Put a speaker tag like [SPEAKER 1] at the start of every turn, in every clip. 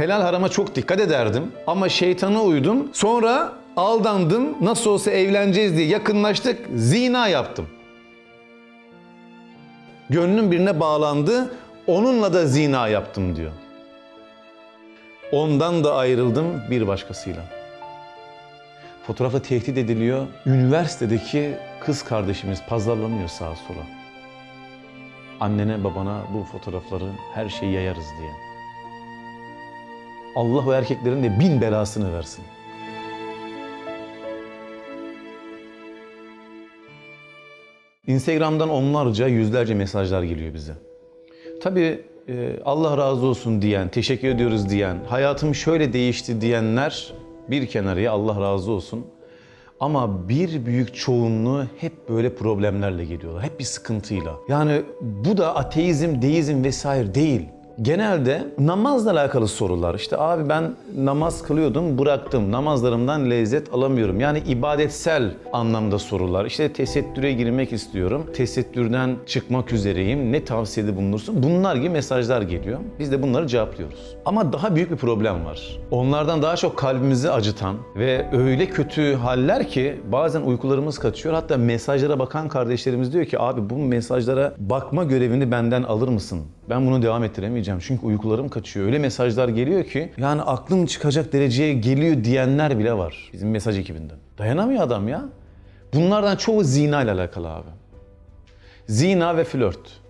[SPEAKER 1] helal harama çok dikkat ederdim. Ama şeytana uydum. Sonra aldandım. Nasıl olsa evleneceğiz diye yakınlaştık. Zina yaptım. Gönlüm birine bağlandı. Onunla da zina yaptım diyor. Ondan da ayrıldım bir başkasıyla. Fotoğrafla tehdit ediliyor. Üniversitedeki kız kardeşimiz pazarlanıyor sağa sola. Annene babana bu fotoğrafları her şeyi yayarız diye. Allah o erkeklerin de bin belasını versin. Instagram'dan onlarca, yüzlerce mesajlar geliyor bize. Tabii e, Allah razı olsun diyen, teşekkür ediyoruz diyen, hayatım şöyle değişti diyenler bir kenarıya Allah razı olsun. Ama bir büyük çoğunluğu hep böyle problemlerle geliyorlar. Hep bir sıkıntıyla. Yani bu da ateizm, deizm vesaire değil. Genelde namazla alakalı sorular. İşte abi ben namaz kılıyordum, bıraktım. Namazlarımdan lezzet alamıyorum. Yani ibadetsel anlamda sorular. İşte tesettüre girmek istiyorum. Tesettürden çıkmak üzereyim. Ne tavsiyede bulunursun? Bunlar gibi mesajlar geliyor. Biz de bunları cevaplıyoruz. Ama daha büyük bir problem var. Onlardan daha çok kalbimizi acıtan ve öyle kötü haller ki bazen uykularımız kaçıyor. Hatta mesajlara bakan kardeşlerimiz diyor ki abi bu mesajlara bakma görevini benden alır mısın? Ben bunu devam ettiremeyeceğim çünkü uykularım kaçıyor. Öyle mesajlar geliyor ki yani aklım çıkacak dereceye geliyor diyenler bile var bizim mesaj ekibinden. Dayanamıyor adam ya. Bunlardan çoğu zina ile alakalı abi. Zina ve flört.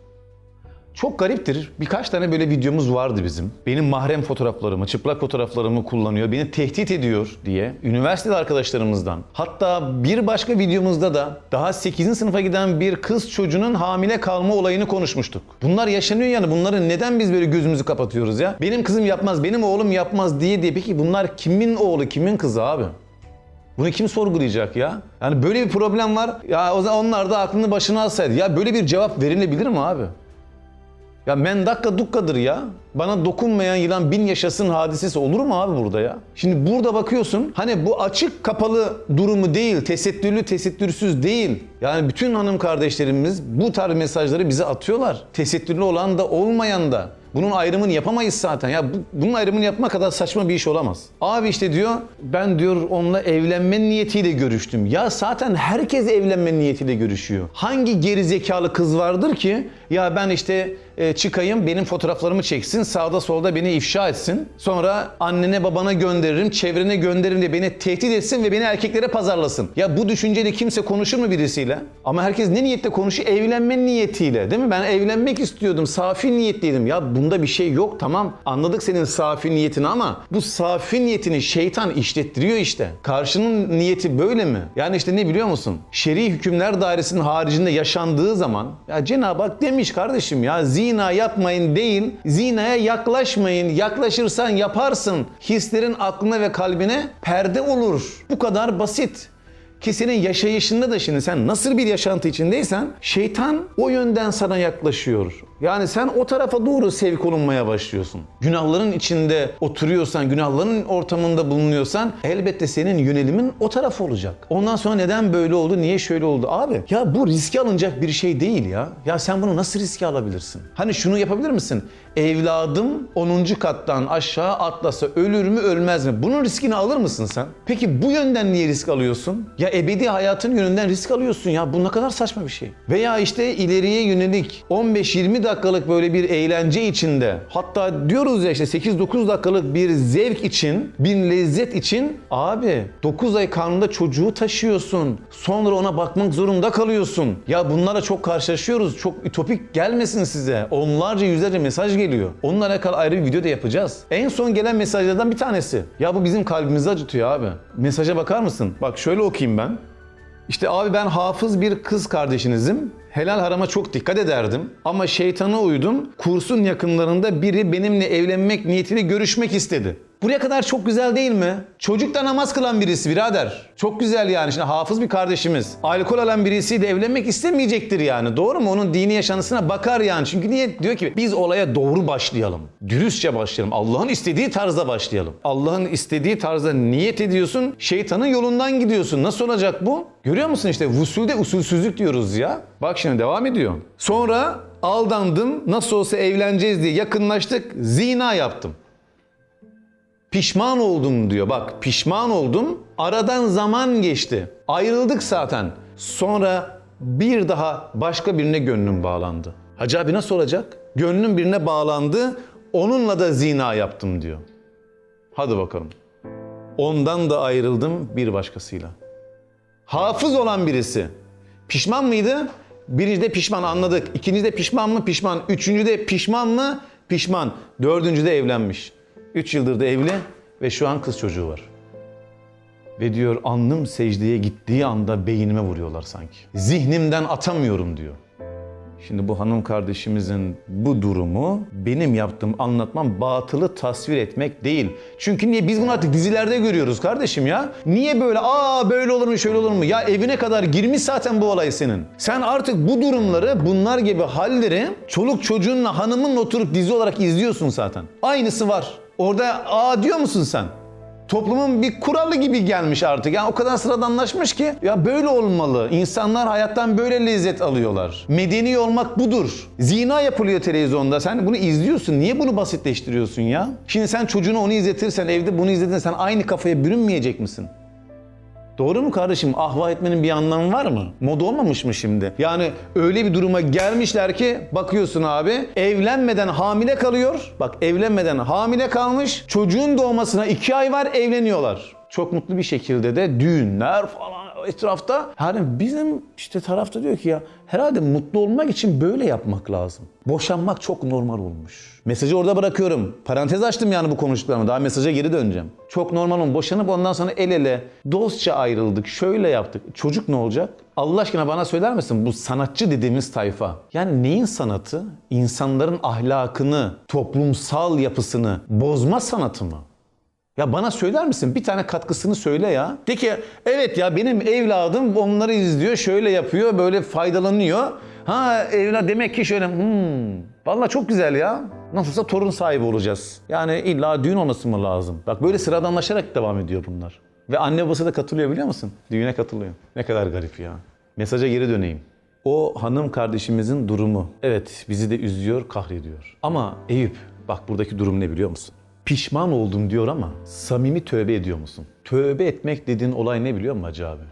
[SPEAKER 1] Çok gariptir. Birkaç tane böyle videomuz vardı bizim. Benim mahrem fotoğraflarımı, çıplak fotoğraflarımı kullanıyor, beni tehdit ediyor diye. Üniversitede arkadaşlarımızdan. Hatta bir başka videomuzda da daha 8. sınıfa giden bir kız çocuğunun hamile kalma olayını konuşmuştuk. Bunlar yaşanıyor yani. Bunları neden biz böyle gözümüzü kapatıyoruz ya? Benim kızım yapmaz, benim oğlum yapmaz diye diye. Peki bunlar kimin oğlu, kimin kızı abi? Bunu kim sorgulayacak ya? Yani böyle bir problem var. Ya o zaman onlar da aklını başına alsaydı. Ya böyle bir cevap verilebilir mi abi? Ya men dakika dukkadır ya. Bana dokunmayan yılan bin yaşasın hadisesi olur mu abi burada ya? Şimdi burada bakıyorsun hani bu açık kapalı durumu değil, tesettürlü tesettürsüz değil. Yani bütün hanım kardeşlerimiz bu tarz mesajları bize atıyorlar. Tesettürlü olan da olmayan da. Bunun ayrımını yapamayız zaten. Ya bu, bunun ayrımını yapma kadar saçma bir iş olamaz. Abi işte diyor ben diyor onunla evlenme niyetiyle görüştüm. Ya zaten herkes evlenme niyetiyle görüşüyor. Hangi geri zekalı kız vardır ki ya ben işte e, çıkayım benim fotoğraflarımı çeksin sağda solda beni ifşa etsin. Sonra annene babana gönderirim çevrene gönderirim diye beni tehdit etsin ve beni erkeklere pazarlasın. Ya bu düşünceyle kimse konuşur mu birisiyle? Ama herkes ne niyetle konuşuyor? Evlenme niyetiyle değil mi? Ben evlenmek istiyordum safi niyetliydim. Ya bunda bir şey yok tamam anladık senin safi niyetini ama bu safi niyetini şeytan işlettiriyor işte. Karşının niyeti böyle mi? Yani işte ne biliyor musun? Şer'i hükümler dairesinin haricinde yaşandığı zaman ya Cenab-ı Hak demiş kardeşim ya zina yapmayın değil, zinaya yaklaşmayın. Yaklaşırsan yaparsın. Hislerin aklına ve kalbine perde olur. Bu kadar basit. Ki senin yaşayışında da şimdi sen nasıl bir yaşantı içindeysen şeytan o yönden sana yaklaşıyor. Yani sen o tarafa doğru sevk olunmaya başlıyorsun. Günahların içinde oturuyorsan, günahların ortamında bulunuyorsan elbette senin yönelimin o tarafa olacak. Ondan sonra neden böyle oldu, niye şöyle oldu? Abi ya bu riske alınacak bir şey değil ya. Ya sen bunu nasıl riske alabilirsin? Hani şunu yapabilir misin? Evladım 10. kattan aşağı atlasa ölür mü ölmez mi? Bunun riskini alır mısın sen? Peki bu yönden niye risk alıyorsun? Ya ebedi hayatın yönünden risk alıyorsun ya. Bu ne kadar saçma bir şey. Veya işte ileriye yönelik 15-20 dakikalık böyle bir eğlence içinde hatta diyoruz ya işte 8-9 dakikalık bir zevk için, bir lezzet için abi 9 ay karnında çocuğu taşıyorsun. Sonra ona bakmak zorunda kalıyorsun. Ya bunlara çok karşılaşıyoruz. Çok ütopik gelmesin size. Onlarca yüzlerce mesaj geliyor. Onunla alakalı ayrı bir video da yapacağız. En son gelen mesajlardan bir tanesi. Ya bu bizim kalbimizi acıtıyor abi. Mesaja bakar mısın? Bak şöyle okuyayım ben. İşte abi ben hafız bir kız kardeşinizim. Helal harama çok dikkat ederdim. Ama şeytana uydum. Kursun yakınlarında biri benimle evlenmek niyetiyle görüşmek istedi. Buraya kadar çok güzel değil mi? Çocukta namaz kılan birisi birader. Çok güzel yani. Şimdi hafız bir kardeşimiz. Alkol alan birisiyle evlenmek istemeyecektir yani. Doğru mu? Onun dini yaşantısına bakar yani. Çünkü niye? Diyor ki biz olaya doğru başlayalım. Dürüstçe başlayalım. Allah'ın istediği tarzda başlayalım. Allah'ın istediği tarzda niyet ediyorsun. Şeytanın yolundan gidiyorsun. Nasıl olacak bu? Görüyor musun işte usulde usulsüzlük diyoruz ya. Bak şimdi devam ediyor. Sonra aldandım. Nasıl olsa evleneceğiz diye yakınlaştık. Zina yaptım. Pişman oldum diyor. Bak pişman oldum. Aradan zaman geçti. Ayrıldık zaten. Sonra bir daha başka birine gönlüm bağlandı. Hacı abi nasıl olacak? Gönlüm birine bağlandı. Onunla da zina yaptım diyor. Hadi bakalım. Ondan da ayrıldım bir başkasıyla. Hafız olan birisi. Pişman mıydı? Birinci de pişman anladık. İkinci de pişman mı? Pişman. Üçüncü de pişman mı? Pişman. Dördüncü de evlenmiş. Üç yıldır da evli ve şu an kız çocuğu var. Ve diyor alnım secdeye gittiği anda beynime vuruyorlar sanki. Zihnimden atamıyorum diyor. Şimdi bu hanım kardeşimizin bu durumu benim yaptığım anlatmam batılı tasvir etmek değil. Çünkü niye biz bunu artık dizilerde görüyoruz kardeşim ya? Niye böyle aa böyle olur mu şöyle olur mu? Ya evine kadar girmiş zaten bu olay senin. Sen artık bu durumları bunlar gibi halleri çoluk çocuğunla hanımınla oturup dizi olarak izliyorsun zaten. Aynısı var. Orada aa diyor musun sen? Toplumun bir kuralı gibi gelmiş artık. Yani o kadar sıradanlaşmış ki ya böyle olmalı. İnsanlar hayattan böyle lezzet alıyorlar. Medeni olmak budur. Zina yapılıyor televizyonda. Sen bunu izliyorsun. Niye bunu basitleştiriyorsun ya? Şimdi sen çocuğunu onu izletirsen, evde bunu izletirsen sen aynı kafaya bürünmeyecek misin? Doğru mu kardeşim? Ahva etmenin bir anlamı var mı? Moda olmamış mı şimdi? Yani öyle bir duruma gelmişler ki bakıyorsun abi evlenmeden hamile kalıyor. Bak evlenmeden hamile kalmış. Çocuğun doğmasına iki ay var evleniyorlar. Çok mutlu bir şekilde de düğünler falan etrafta. Yani bizim işte tarafta diyor ki ya herhalde mutlu olmak için böyle yapmak lazım. Boşanmak çok normal olmuş. Mesajı orada bırakıyorum. Parantez açtım yani bu konuştuklarımı. Daha mesaja geri döneceğim. Çok normal olmuş. Boşanıp ondan sonra el ele dostça ayrıldık. Şöyle yaptık. Çocuk ne olacak? Allah aşkına bana söyler misin bu sanatçı dediğimiz tayfa? Yani neyin sanatı? İnsanların ahlakını, toplumsal yapısını bozma sanatı mı? Ya bana söyler misin? Bir tane katkısını söyle ya. De ki evet ya benim evladım onları izliyor, şöyle yapıyor, böyle faydalanıyor. Ha evlat demek ki şöyle hmm. Vallahi çok güzel ya. Nasılsa torun sahibi olacağız. Yani illa düğün olması mı lazım? Bak böyle sıradanlaşarak devam ediyor bunlar. Ve anne babası da katılıyor biliyor musun? Düğüne katılıyor. Ne kadar garip ya. Mesaja geri döneyim. O hanım kardeşimizin durumu evet bizi de üzüyor, kahrediyor. Ama Eyüp bak buradaki durum ne biliyor musun? Pişman oldum diyor ama samimi tövbe ediyor musun? Tövbe etmek dediğin olay ne biliyor musun Hacı abi?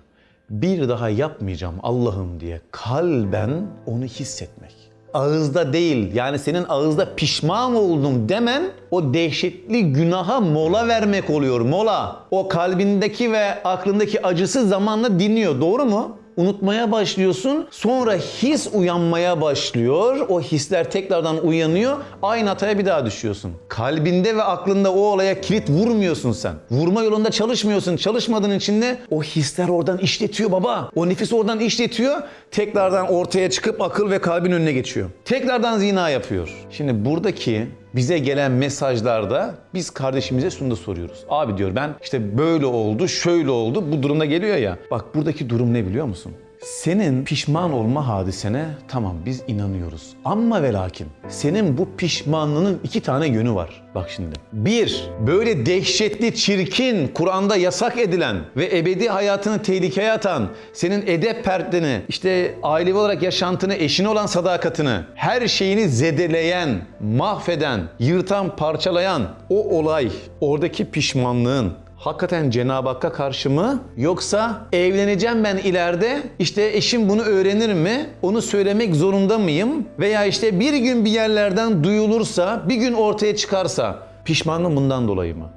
[SPEAKER 1] Bir daha yapmayacağım Allah'ım diye kalben onu hissetmek. Ağızda değil yani senin ağızda pişman oldum demen o dehşetli günaha mola vermek oluyor mola. O kalbindeki ve aklındaki acısı zamanla dinliyor doğru mu? Unutmaya başlıyorsun. Sonra his uyanmaya başlıyor. O hisler tekrardan uyanıyor. Aynı hataya bir daha düşüyorsun. Kalbinde ve aklında o olaya kilit vurmuyorsun sen. Vurma yolunda çalışmıyorsun. Çalışmadığın için de o hisler oradan işletiyor baba. O nefis oradan işletiyor. Tekrardan ortaya çıkıp akıl ve kalbin önüne geçiyor. Tekrardan zina yapıyor. Şimdi buradaki bize gelen mesajlarda biz kardeşimize şunu da soruyoruz. Abi diyor ben işte böyle oldu, şöyle oldu. Bu durumda geliyor ya. Bak buradaki durum ne biliyor musun? Senin pişman olma hadisene tamam biz inanıyoruz. Ama ve lakin senin bu pişmanlığının iki tane yönü var. Bak şimdi. Bir, böyle dehşetli, çirkin, Kur'an'da yasak edilen ve ebedi hayatını tehlikeye atan, senin edep perdini, işte ailevi olarak yaşantını, eşine olan sadakatini, her şeyini zedeleyen, mahveden, yırtan, parçalayan o olay, oradaki pişmanlığın, hakikaten Cenab-ı Hakk'a karşı mı? Yoksa evleneceğim ben ileride işte eşim bunu öğrenir mi? Onu söylemek zorunda mıyım? Veya işte bir gün bir yerlerden duyulursa, bir gün ortaya çıkarsa pişmanlığım bundan dolayı mı?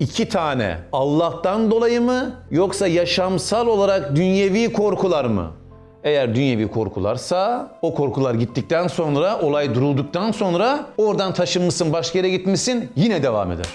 [SPEAKER 1] İki tane Allah'tan dolayı mı yoksa yaşamsal olarak dünyevi korkular mı? Eğer dünyevi korkularsa o korkular gittikten sonra olay durulduktan sonra oradan taşınmışsın başka yere gitmişsin yine devam eder.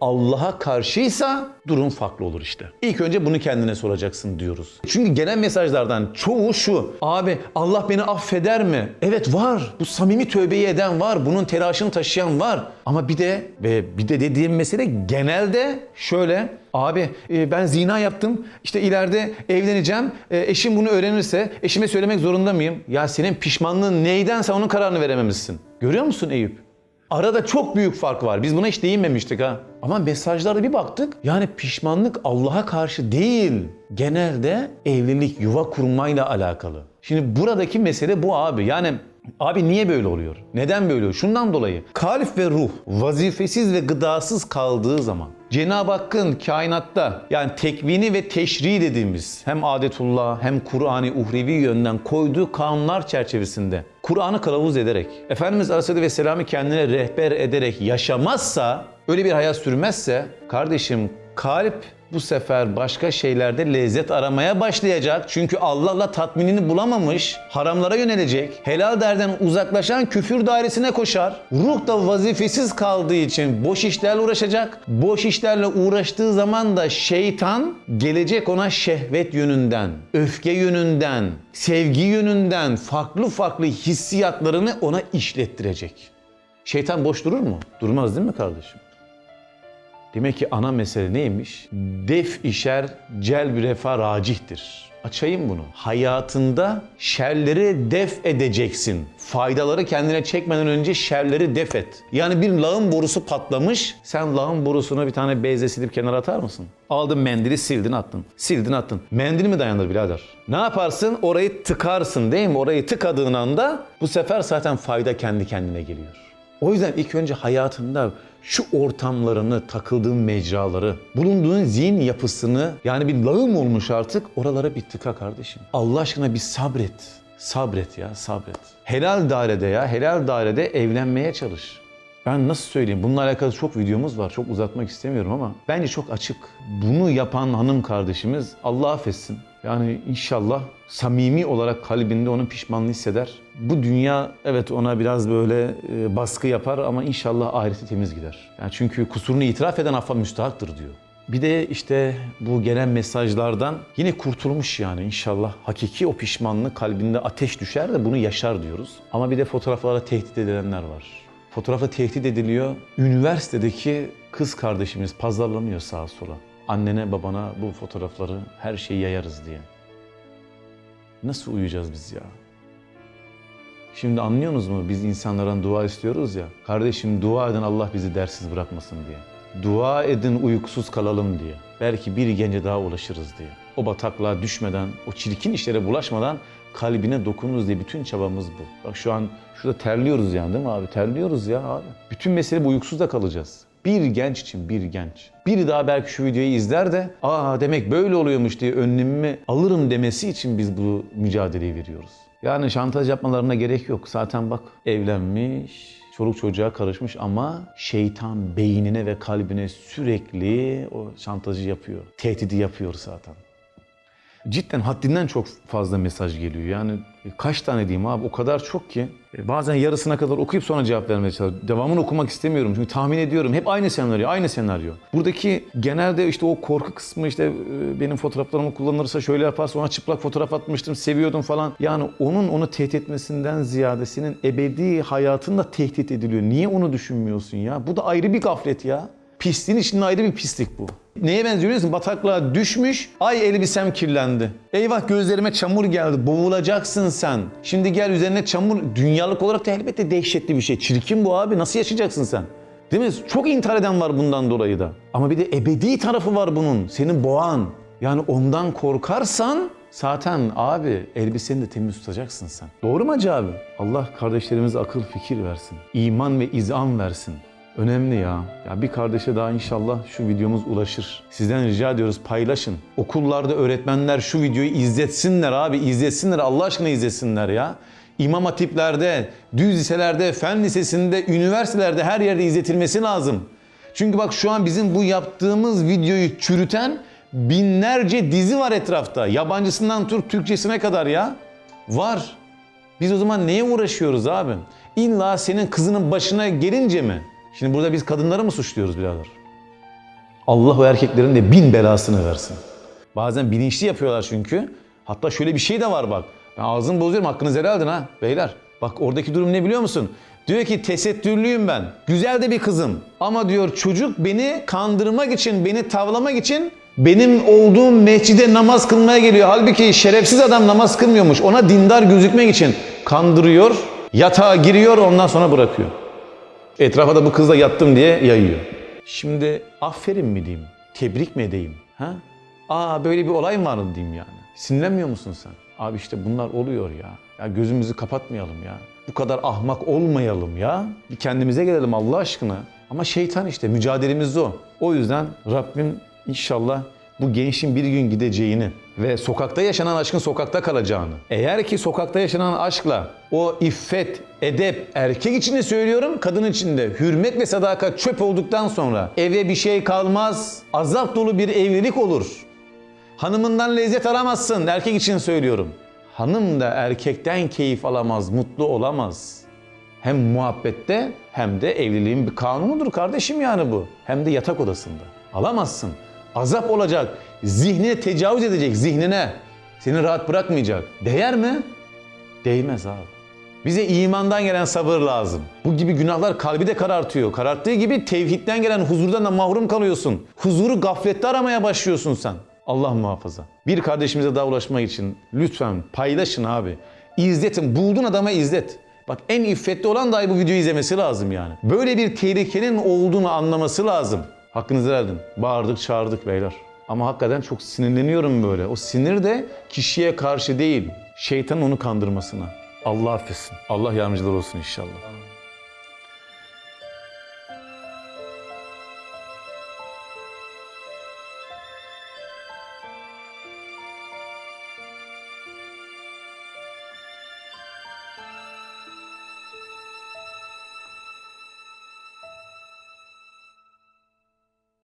[SPEAKER 1] Allah'a karşıysa durum farklı olur işte. İlk önce bunu kendine soracaksın diyoruz. Çünkü gelen mesajlardan çoğu şu. Abi Allah beni affeder mi? Evet var. Bu samimi tövbeyi eden var. Bunun telaşını taşıyan var. Ama bir de ve bir de dediğim mesele genelde şöyle. Abi e, ben zina yaptım. İşte ileride evleneceğim. E, Eşim bunu öğrenirse eşime söylemek zorunda mıyım? Ya senin pişmanlığın neyden sen onun kararını verememişsin. Görüyor musun Eyüp? Arada çok büyük fark var. Biz buna hiç değinmemiştik ha. Ama mesajlarda bir baktık. Yani pişmanlık Allah'a karşı değil. Genelde evlilik, yuva kurmayla alakalı. Şimdi buradaki mesele bu abi. Yani Abi niye böyle oluyor? Neden böyle oluyor? Şundan dolayı. Kalp ve ruh vazifesiz ve gıdasız kaldığı zaman Cenab-ı Hakk'ın kainatta yani tekvini ve teşri dediğimiz hem adetullah hem Kur'an'ı uhrevi yönden koyduğu kanunlar çerçevesinde Kur'an'ı kılavuz ederek Efendimiz Aleyhisselatü Vesselam'ı kendine rehber ederek yaşamazsa öyle bir hayat sürmezse kardeşim kalp bu sefer başka şeylerde lezzet aramaya başlayacak. Çünkü Allah'la tatminini bulamamış, haramlara yönelecek. Helal derden uzaklaşan küfür dairesine koşar. Ruh da vazifesiz kaldığı için boş işlerle uğraşacak. Boş işlerle uğraştığı zaman da şeytan gelecek ona şehvet yönünden, öfke yönünden, sevgi yönünden farklı farklı hissiyatlarını ona işlettirecek. Şeytan boş durur mu? Durmaz değil mi kardeşim? Demek ki ana mesele neymiş? Def işer celb refa racihtir. Açayım bunu. Hayatında şerleri def edeceksin. Faydaları kendine çekmeden önce şerleri def et. Yani bir lağım borusu patlamış. Sen lağım borusuna bir tane bezle silip kenara atar mısın? Aldın mendili sildin attın. Sildin attın. Mendil mi dayanır birader? Ne yaparsın? Orayı tıkarsın değil mi? Orayı tıkadığın anda bu sefer zaten fayda kendi kendine geliyor. O yüzden ilk önce hayatında şu ortamlarını, takıldığın mecraları, bulunduğun zihin yapısını yani bir lağım olmuş artık oralara bir tıka kardeşim. Allah aşkına bir sabret. Sabret ya sabret. Helal dairede ya helal dairede evlenmeye çalış. Ben nasıl söyleyeyim? Bununla alakalı çok videomuz var. Çok uzatmak istemiyorum ama bence çok açık. Bunu yapan hanım kardeşimiz Allah affetsin. Yani inşallah samimi olarak kalbinde onun pişmanlığı hisseder. Bu dünya evet ona biraz böyle e, baskı yapar ama inşallah ahireti temiz gider. Yani çünkü kusurunu itiraf eden affa müstahaktır diyor. Bir de işte bu gelen mesajlardan yine kurtulmuş yani inşallah. Hakiki o pişmanlık kalbinde ateş düşer de bunu yaşar diyoruz. Ama bir de fotoğraflara tehdit edilenler var. Fotoğrafa tehdit ediliyor. Üniversitedeki kız kardeşimiz pazarlanıyor sağa sola. Annene babana bu fotoğrafları her şeyi yayarız diye. Nasıl uyuyacağız biz ya? Şimdi anlıyorsunuz mu? Biz insanlardan dua istiyoruz ya. Kardeşim dua edin Allah bizi dersiz bırakmasın diye. Dua edin uykusuz kalalım diye. Belki bir gence daha ulaşırız diye. O bataklığa düşmeden, o çirkin işlere bulaşmadan kalbine dokunuruz diye bütün çabamız bu. Bak şu an şurada terliyoruz yani değil mi abi? Terliyoruz ya abi. Bütün mesele bu uykusuz da kalacağız. Bir genç için bir genç. Biri daha belki şu videoyu izler de aa demek böyle oluyormuş diye önlemimi alırım demesi için biz bu mücadeleyi veriyoruz. Yani şantaj yapmalarına gerek yok. Zaten bak evlenmiş, çoluk çocuğa karışmış ama şeytan beynine ve kalbine sürekli o şantajı yapıyor. Tehdidi yapıyor zaten. Cidden haddinden çok fazla mesaj geliyor. Yani kaç tane diyeyim abi o kadar çok ki. E, Bazen yarısına kadar okuyup sonra cevap vermeye çalışıyorum. Devamını okumak istemiyorum çünkü tahmin ediyorum. Hep aynı senaryo, aynı senaryo. Buradaki genelde işte o korku kısmı işte e, benim fotoğraflarımı kullanırsa şöyle yaparsa ona çıplak fotoğraf atmıştım, seviyordum falan. Yani onun onu tehdit etmesinden ziyade ebedi hayatın da tehdit ediliyor. Niye onu düşünmüyorsun ya? Bu da ayrı bir gaflet ya. Pisliğin içinde ayrı bir pislik bu. Neye benziyor biliyor musun? Bataklığa düşmüş, ay elbisem kirlendi. Eyvah gözlerime çamur geldi, boğulacaksın sen. Şimdi gel üzerine çamur, dünyalık olarak da elbette dehşetli bir şey. Çirkin bu abi, nasıl yaşayacaksın sen? Değil mi? Çok intihar eden var bundan dolayı da. Ama bir de ebedi tarafı var bunun, senin boğan. Yani ondan korkarsan zaten abi elbiseni de temiz tutacaksın sen. Doğru mu Hacı abi? Allah kardeşlerimize akıl fikir versin. İman ve izan versin. Önemli ya. Ya bir kardeşe daha inşallah şu videomuz ulaşır. Sizden rica ediyoruz paylaşın. Okullarda öğretmenler şu videoyu izletsinler abi. izletsinler Allah aşkına izletsinler ya. İmam hatiplerde, düz liselerde, fen lisesinde, üniversitelerde her yerde izletilmesi lazım. Çünkü bak şu an bizim bu yaptığımız videoyu çürüten binlerce dizi var etrafta. Yabancısından Türk, Türkçesine kadar ya. Var. Biz o zaman neye uğraşıyoruz abi? İlla senin kızının başına gelince mi? Şimdi burada biz kadınları mı suçluyoruz birader? Allah o erkeklerin de bin belasını versin. Bazen bilinçli yapıyorlar çünkü. Hatta şöyle bir şey de var bak. Ben ağzımı bozuyorum hakkınızı helal edin ha beyler. Bak oradaki durum ne biliyor musun? Diyor ki tesettürlüyüm ben. Güzel de bir kızım. Ama diyor çocuk beni kandırmak için, beni tavlamak için benim olduğum mescide namaz kılmaya geliyor. Halbuki şerefsiz adam namaz kılmıyormuş. Ona dindar gözükmek için kandırıyor, yatağa giriyor ondan sonra bırakıyor. Etrafa da bu kızla yattım diye yayıyor. Şimdi aferin mi diyeyim? Tebrik mi edeyim? Ha? Aa böyle bir olay mı var diyeyim yani. Sinirlenmiyor musun sen? Abi işte bunlar oluyor ya. Ya gözümüzü kapatmayalım ya. Bu kadar ahmak olmayalım ya. Bir kendimize gelelim Allah aşkına. Ama şeytan işte mücadelemiz o. O yüzden Rabbim inşallah bu gençin bir gün gideceğini ve sokakta yaşanan aşkın sokakta kalacağını. Eğer ki sokakta yaşanan aşkla o iffet, edep, erkek için de söylüyorum, kadın için de hürmet ve sadakat çöp olduktan sonra eve bir şey kalmaz, azap dolu bir evlilik olur. Hanımından lezzet alamazsın. Erkek için söylüyorum. Hanım da erkekten keyif alamaz, mutlu olamaz. Hem muhabbette hem de evliliğin bir kanunudur kardeşim yani bu. Hem de yatak odasında. Alamazsın. Azap olacak. Zihnine tecavüz edecek, zihnine. Seni rahat bırakmayacak. Değer mi? Değmez abi. Bize imandan gelen sabır lazım. Bu gibi günahlar kalbi de karartıyor. Kararttığı gibi tevhidden gelen huzurdan da mahrum kalıyorsun. Huzuru gaflette aramaya başlıyorsun sen. Allah muhafaza. Bir kardeşimize daha ulaşmak için lütfen paylaşın abi. İzletin. Buldun adama izlet. Bak en iffetli olan dahi bu videoyu izlemesi lazım yani. Böyle bir tehlikenin olduğunu anlaması lazım. Hakkınızı edin. Bağırdık çağırdık beyler. Ama hakikaten çok sinirleniyorum böyle. O sinir de kişiye karşı değil, şeytanın onu kandırmasına. Allah affetsin. Allah yardımcılar olsun inşallah.